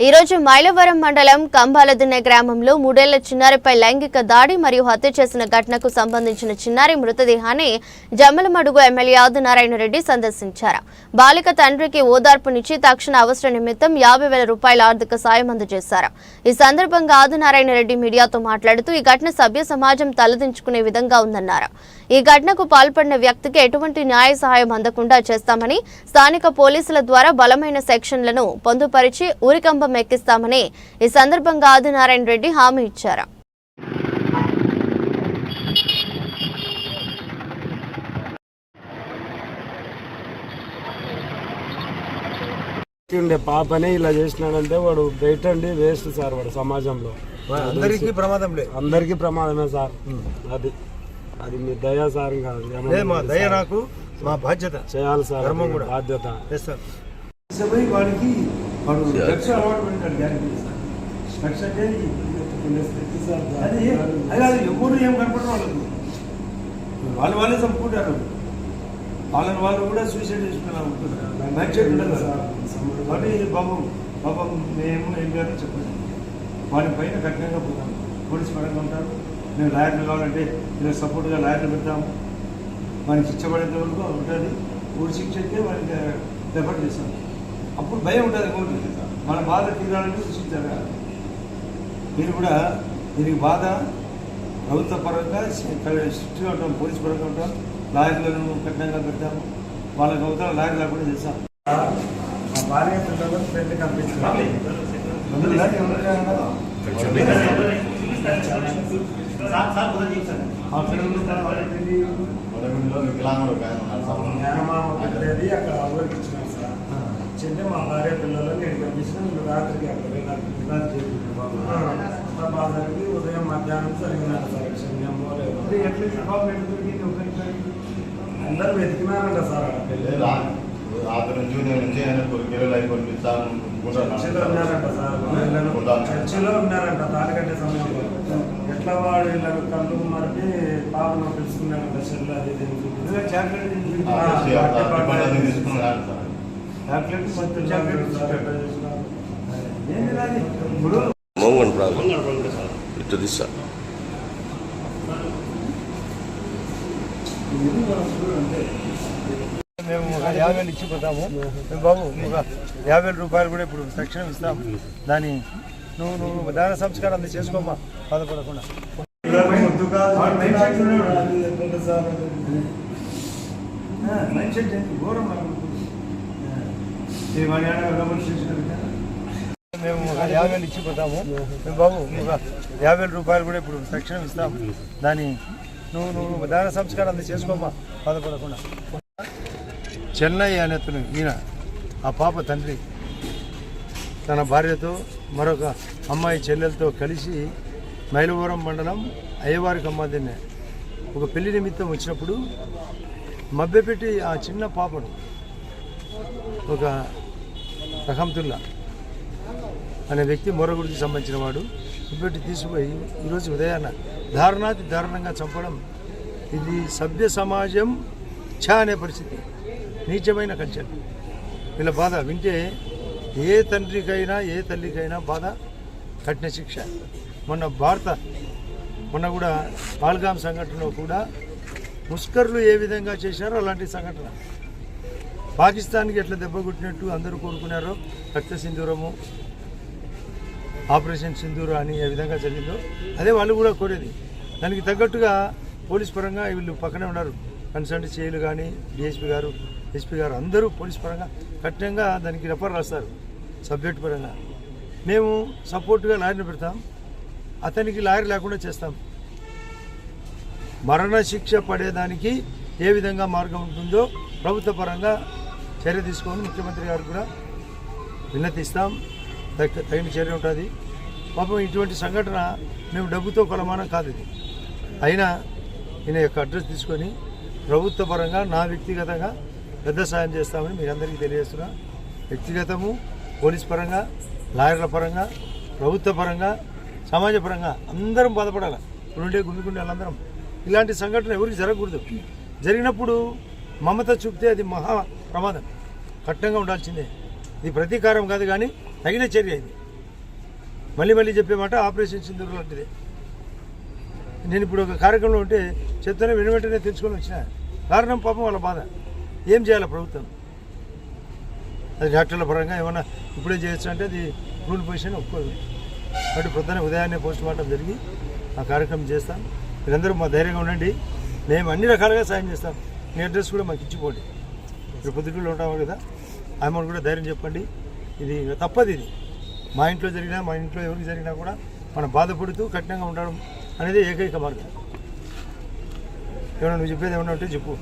ఈ రోజు మైలవరం మండలం కంబాలదిన్నె గ్రామంలో మూడేళ్ళ చిన్నారిపై లైంగిక దాడి మరియు హత్య చేసిన ఘటనకు సంబంధించిన చిన్నారి మృతదేహాన్ని జమ్మలమడుగు ఎమ్మెల్యే ఆదినారాయణ రెడ్డి సందర్శించారు. బాలిక తండ్రికి ఓదార్పునిచ్చి తక్షణ అవసర నిమిత్తం యాభై వేల రూపాయల ఆర్థిక సాయం అందజేశారు. ఈ సందర్భంగా ఆదినారాయణ రెడ్డి మీడియాతో మాట్లాడుతూ ఈ ఘటన సభ్య సమాజం తలదించుకునే విధంగా ఉందన్నారు. ఈ ఘటనకు పాల్పడిన వ్యక్తికి ఎటువంటి న్యాయ సహాయం అందకుండా చేస్తామని స్థానిక పోలీసుల ద్వారా బలమైన సెక్షన్లను పొందుపరిచి ఊరికంబం ఎక్కిస్తామని ఈ సందర్భంగా ఆదినారాయణ రెడ్డి హామీ ఇచ్చారు. ఉండే పాపనే ఇలా చేసినాడంటే వాడు బయట అండి వేస్ట్ సార్ వాడు సమాజంలో. అందరికీ ప్రమాదం లేదు అందరికీ ప్రమాదమే సార్. అది. అది మీ దయా సార్ కాదు మా దయ నాకు మా బాధ్యత. చేయాలి సార్ ధర్మం కూడా. బాధ్యత. వాడికి వాడు అలవాటు అది ఎవరు ఏం కనపడరు వాళ్ళకు. వాళ్ళు వాళ్ళే చంపుకుంటారు. వాళ్ళని వాళ్ళు కూడా సూసైడ్ ఉండదు? కాబట్టి బాబు బాబు మేము ఏం చేయాలో చెప్పండి. వాడి పైన కఠినంగా పోతాం. పోలీస్ పరంగా ఉంటారు. మేము లాయర్లు కావాలంటే ఇలా సపోర్ట్గా లాయర్లు పెడతాము. వానికి శిక్ష పడేంత వరకు ఉంటుంది. ఊరి శిక్ష అయితే వానికి రెఫర్ చేస్తాం. అప్పుడు భయం ఉంటుంది ఇంకోటి మన బాధ తీరాలని సూచించారు కదా మీరు కూడా దీనికి బాధ ప్రభుత్వ పరంగా స్ట్రిక్ట్గా ఉంటాం పోలీస్ పరంగా ఉంటాం లాయర్లను కఠినంగా పెడతాము. వాళ్ళకి అవతల లాయర్ లేకుండా చేస్తాం. మా భార్య పిల్లలు ఫ్రెండ్ పెద్దది అక్కడ ఇచ్చినాం సార్. చెంటే మా భార్య పిల్లలు నేను పంపించిన రాత్రికి అక్కడ. మా బాధకి ఉదయం మధ్యాహ్నం జరిగినారు సార్ దొరికింది ఒకరికి అందరూ వెతికినారంట సార్ అతను జూనియర్ నుంచి ఆయన చర్చిలో ఉన్నారంట సార్ చర్చిలో ఉన్నారంట తాలికట్టే సమయంలో. ఎట్లా వాడు వీళ్ళను కళ్ళు మరిపి పాపను అది మోంగన్ ప్రాబ్లం ఇటు దిశ మేము ఒక యాభై వేలు ఇచ్చిపోతాము. బాబు ఒక యాభై వేల రూపాయలు కూడా ఇప్పుడు తక్షణం ఇస్తాం దాని నువ్వు నువ్వు దాన సంస్కారం అంతా చేసుకోమ్మా. బాధపడకుండా. మేము యాభై వేలు ఇచ్చిపోతాము. మేము బాబు యాభై వేల రూపాయలు కూడా ఇప్పుడు తక్షణం ఇస్తాము. దాని నువ్వు నువ్వు దాన సంస్కారం అంతా చేసుకోమ్మా. బాధపడకుండా. చెన్నై అనేతను ఈయన ఆ పాప తండ్రి. తన భార్యతో మరొక అమ్మాయి చెల్లెలతో కలిసి మైలవరం మండలం అయ్యవారి కమ్మాదిన్నే ఒక పెళ్ళి నిమిత్తం వచ్చినప్పుడు మభ్యపెట్టి ఆ చిన్న పాపను ఒక రహంతుల్లా అనే వ్యక్తి మొరగుడికి సంబంధించిన వాడు మభ్యపెట్టి తీసుకుపోయి ఈరోజు ఉదయాన్న దారుణాతి దారుణంగా చంపడం ఇది సభ్య సమాజం ఛా అనే పరిస్థితి. నీచమైన కల్చర్ వీళ్ళ బాధ వింటే ఏ తండ్రికైనా ఏ తల్లికైనా బాధ కఠిన శిక్ష. మొన్న భారత మొన్న కూడా పాల్గాం సంఘటనలో కూడా ముస్కర్లు ఏ విధంగా చేశారో అలాంటి సంఘటన. పాకిస్తాన్కి ఎట్లా దెబ్బకొట్టినట్టు అందరూ కోరుకున్నారో రక్త సింధూరము ఆపరేషన్ సింధూర అని ఏ విధంగా జరిగిందో అదే వాళ్ళు కూడా కోరేది. దానికి తగ్గట్టుగా పోలీస్ పరంగా వీళ్ళు పక్కనే ఉన్నారు. కన్సల్ట్ చేయలు కానీ డిఎస్పీ గారు ఎస్పీ గారు అందరూ పోలీస్ పరంగా కఠినంగా దానికి రెఫర్ రాస్తారు. సబ్జెక్ట్ పరంగా మేము సపోర్ట్గా లాయర్ని పెడతాం. అతనికి లాయర్ లేకుండా చేస్తాం. మరణశిక్ష పడేదానికి ఏ విధంగా మార్గం ఉంటుందో ప్రభుత్వ పరంగా చర్య తీసుకొని ముఖ్యమంత్రి గారు కూడా విన్నతిస్తాం. తగిన చర్య ఉంటుంది. పాపం ఇటువంటి సంఘటన మేము డబ్బుతో కొలమానం కాదు ఇది. అయినా ఈయన యొక్క అడ్రస్ తీసుకొని ప్రభుత్వ పరంగా నా వ్యక్తిగతంగా పెద్ద సాయం చేస్తామని మీరందరికీ తెలియజేస్తున్నా. వ్యక్తిగతము పోలీస్ పరంగా లాయర్ల పరంగా ప్రభుత్వ పరంగా సమాజ పరంగా అందరం బాధపడాలి. ఇప్పుడుండే గుండె వాళ్ళందరం. ఇలాంటి సంఘటన ఎవరికి జరగకూడదు. జరిగినప్పుడు మమత చూపితే అది మహా ప్రమాదం. కఠినంగా ఉండాల్సిందే. ఇది ప్రతీకారం కాదు కానీ తగిన చర్య ఇది. మళ్ళీ మళ్ళీ చెప్పే మాట ఆపరేషన్ సింధూర్ లాంటిదే. నేను ఇప్పుడు ఒక కార్యక్రమంలో ఉంటే చెప్తూనే వెను వెంటనే తెలుసుకొని వచ్చిన. కారణం పాపం వాళ్ళ బాధ. ఏం చేయాలి ప్రభుత్వం? అది డాక్టర్ల పరంగా ఏమైనా ఇప్పుడే చేయొచ్చు అంటే అది రూల్ పొజిషన్ ఒప్పుకోదు. కాబట్టి పొద్దున్న ఉదయాన్నే పోస్ట్ మార్టం జరిగి ఆ కార్యక్రమం చేస్తాం. మీరందరూ మా ధైర్యంగా ఉండండి. మేము అన్ని రకాలుగా సాయం చేస్తాం. మీ అడ్రస్ కూడా మాకు ఇచ్చిపోండి. ఇప్పుడు పొద్దుటూళ్ళు ఉంటాము కదా ఆమె కూడా ధైర్యం చెప్పండి. ఇది తప్పది ఇది. మా ఇంట్లో జరిగినా మా ఇంట్లో ఎవరికి జరిగినా కూడా మనం బాధపడుతూ కఠినంగా ఉండడం అనేది ఏకైక మార్గం. ఏమన్నా నువ్వు చెప్పేది ఏమన్నా ఉంటే చెప్పు.